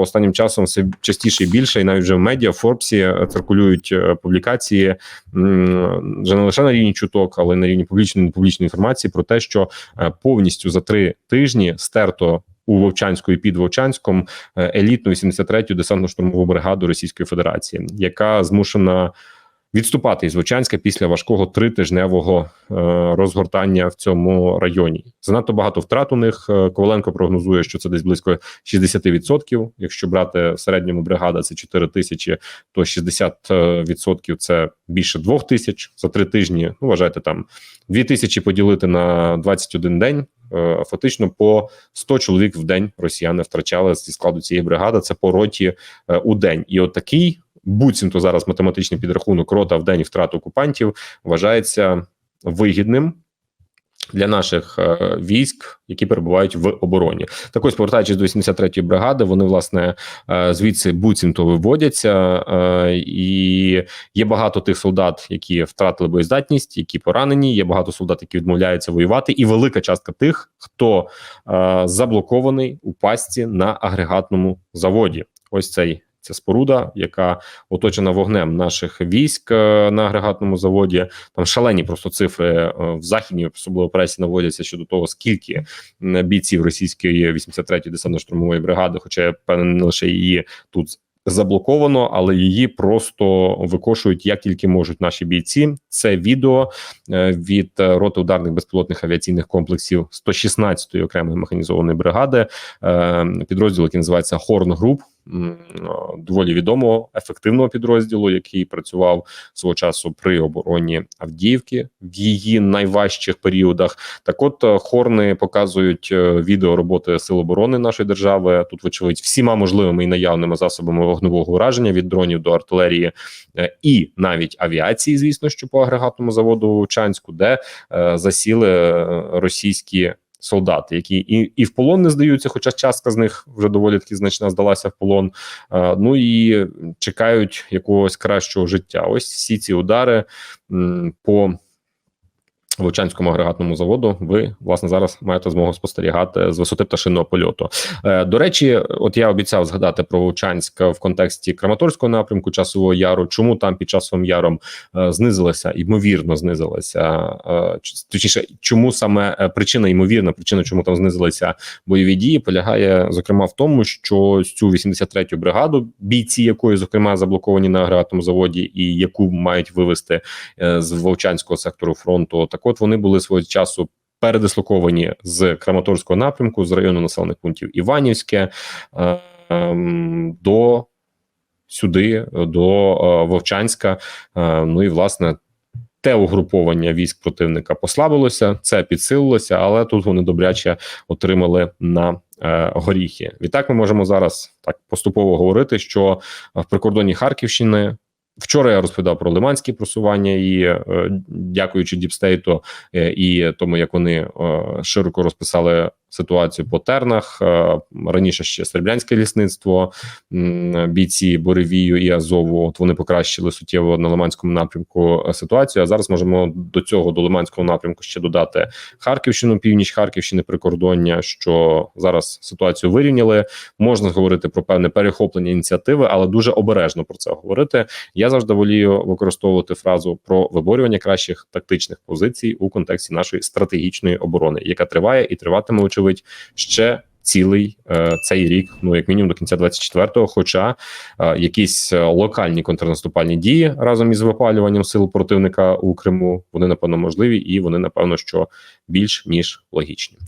Останнім часом все частіше і більше, і навіть вже в медіа в Форбсі е, циркулюють е, публікації вже не лише на рівні чуток, але й на рівні публічної непублічної інформації про те, що е, повністю за три тижні стерто у Вовчанську і під Вовчанськом елітну 83-ю десантно-штурмову бригаду Російської Федерації, яка змушена відступати із Вовчанська після важкого тритижневого е, розгортання в цьому районі. Занадто багато втрат у них. Е, Коваленко прогнозує, що це десь близько 60%. Якщо брати в середньому бригада, це 4 тисячі, то 60% це більше 2 тисяч за три тижні. Ну вважайте там 2 тисячі поділити на 21 день. е, Фактично по 100 чоловік в день росіяни втрачали зі складу цієї бригади. Це по роті е, у день, і от такий буцімто зараз математичний підрахунок рота в день втрат окупантів вважається вигідним. Для наших е, військ, які перебувають в обороні, так ось повертаючись до 83-ї бригади, вони власне е, звідси буцімто виводяться, е, і є багато тих солдат, які втратили боєздатність, які поранені. Є багато солдат, які відмовляються воювати, і велика частка тих, хто заблокований у пастці на агрегатному заводі. Ось цей ця споруда, яка оточена вогнем наших військ е, на агрегатному заводі. Там шалені просто цифри е, в західній особливо пресі наводяться щодо того, скільки бійців російської 83-ї десантно-штурмової бригади, хоча я певний, не лише її тут. Заблоковано, але її просто викошують як тільки можуть наші бійці. Це відео е, від роти ударних безпілотних авіаційних комплексів 116-ї окремої механізованої бригади, підрозділ, який називається Хорн Груп. Доволі відомого ефективного підрозділу, який працював свого часу при обороні Авдіївки в її найважчих періодах. Так, от е, хорни показують е, відео роботи сил оборони нашої держави. Тут, вочевидь, всіма можливими і наявними засобами вогневого ураження від дронів до артилерії е, і навіть авіації, звісно, що по агрегатному заводу Чанську, де засіли російські. Солдати, які і, і в полон не здаються, хоча частка з них вже доволі таки значна здалася в полон. Е, ну і чекають якогось кращого життя. Ось всі ці удари по Вовчанському агрегатному заводу. Ви власне зараз маєте змогу спостерігати з висоти пташиного польоту. Е, до речі, от я обіцяв згадати про Вовчанськ в контексті Краматорського напрямку часового яру. Чому там під часовим яром е, знизилася, ймовірно, знизилася е, точніше, чому саме е, причина, ймовірна причина, чому там знизилися бойові дії, полягає зокрема в тому, що цю 83-ю бригаду, бійці якої зокрема заблоковані на агрегатному заводі, і яку мають вивести е, з Вовчанського сектору фронту. Так, от вони були свого часу. Передислоковані з Краматорського напрямку з району населених пунктів Іванівське е, ем, до сюди, до е, Вовчанська. Е, ну і власне те угруповання військ противника послабилося, це підсилилося, але тут вони добряче отримали на е, горіхи. Відтак, ми можемо зараз так поступово говорити, що в прикордонні Харківщини. Вчора я розповідав про лиманські просування, і е, дякуючи Діпстейту е, і тому, як вони е, широко розписали ситуацію по тернах. Е, раніше ще Серебрянське лісництво, бійці Боревію і Азову. От вони покращили суттєво на Лиманському напрямку е, ситуацію. А зараз можемо до цього до Лиманського напрямку ще додати Харківщину, північ Харківщини, прикордоння. Що зараз ситуацію вирівняли. Можна говорити про певне перехоплення ініціативи, але дуже обережно про це говорити. Я завжди волію використовувати фразу про виборювання кращих тактичних позицій у контексті нашої стратегічної оборони, яка триває і триватиме, очевидь, ще. Цілий е, цей рік, ну як мінімум до кінця 24-го, Хоча е, якісь е, локальні контрнаступальні дії разом із випалюванням сил противника у Криму вони напевно можливі, і вони напевно що більш ніж логічні.